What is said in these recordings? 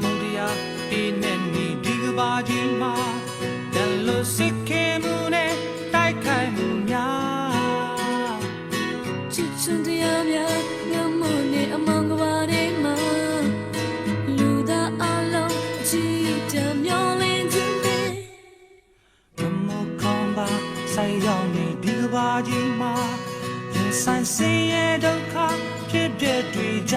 မုန်တရားဒီနဲ့နီဒီကဘာကြီးမှာတလို့စစ်ခေမှုနဲ့တိုက်ခိုက်မှုများချစ်ချင်တရားများငမုန်နဲ့အမောင်ကဘာတွေမှာလူသားအလုံးကြည်တမျောလင်းခြင်းနဲ့မမကောင်းပါဆိုင်ရောက်နေဒီကဘာကြီးမှာဆိုင်စင်ရဲ့ဒုက္ခဖြစ်ဖြစ်တွေ့ကြ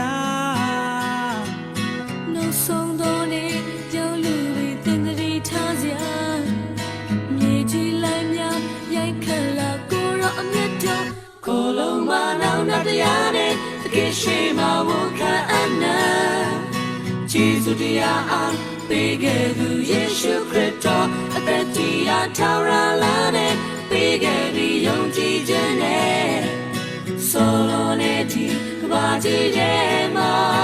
တရားနဲ့တကယ်ရှိမှဝန်ခံအနာဂျေဇုတရားအားပေးခဲ့သူယေရှုခရစ်တော်အသက်တရားထောင်ရလာတဲ့ပေးခဲ့ပြီးယုံကြည်ခြင်းနဲ့ solo ne ti ba ji de ma won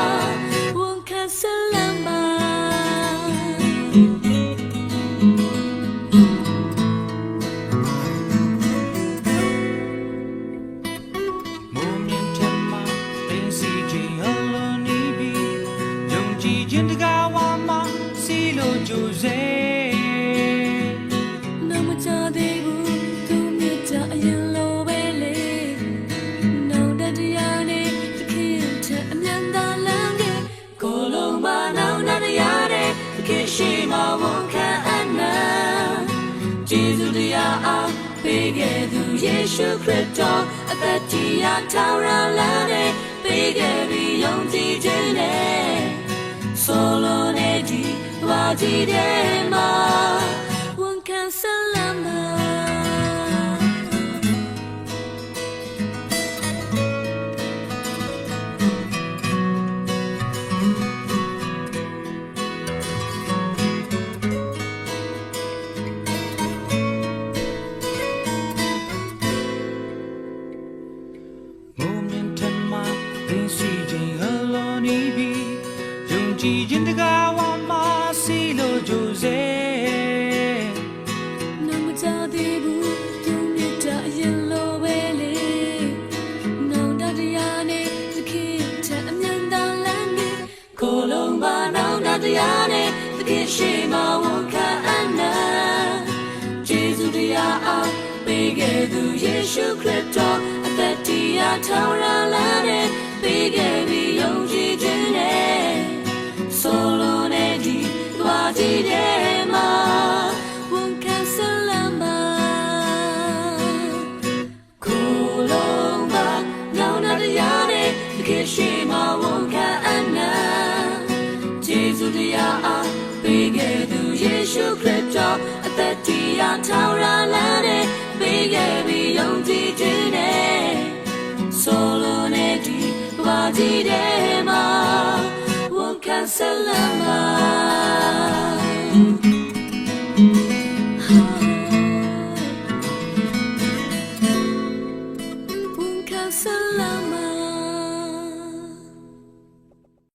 လိုကြိုစေ no ma cha de bu tu mi ta ayan lo be le no da dia ne the kin ta amyan da lang ge ko long ba now na dia ne the kin shi ma won kan anna ဂျေဇုတရားအားပေးခဲ့သူယေရှုခရစ်တော်အသက်တရားထောင်ရလာတဲ့ ဘာကြည့်တယ်မှာဝန်ခံဆလမ်းမှာမုံမြင့်ထက် ကြည်ခြင်းတကားဝါမှာစီလိုကြိုစေနမကြသေးဘူးသူမြတ်တာအရင်လိုပဲလေနောင်တတရားနဲ့သခင်ထအမြန်တန်လန်းနေကိုလုံးပါနောင်တတရားနဲ့သခင်ရှိမဝန်ခံအနာဂျေဇုတရားအားပေးခဲ့သူယေရှုခရစ်တော်အသက်တရားထောင်ရလာတဲ့ပေးခဲ့ပြီး jesus dia a bege du yesu christo a that dia taura la de bege bi yong ji jin ne solo ne di tua di de ma ဝန်ခံဆလမ်းပါ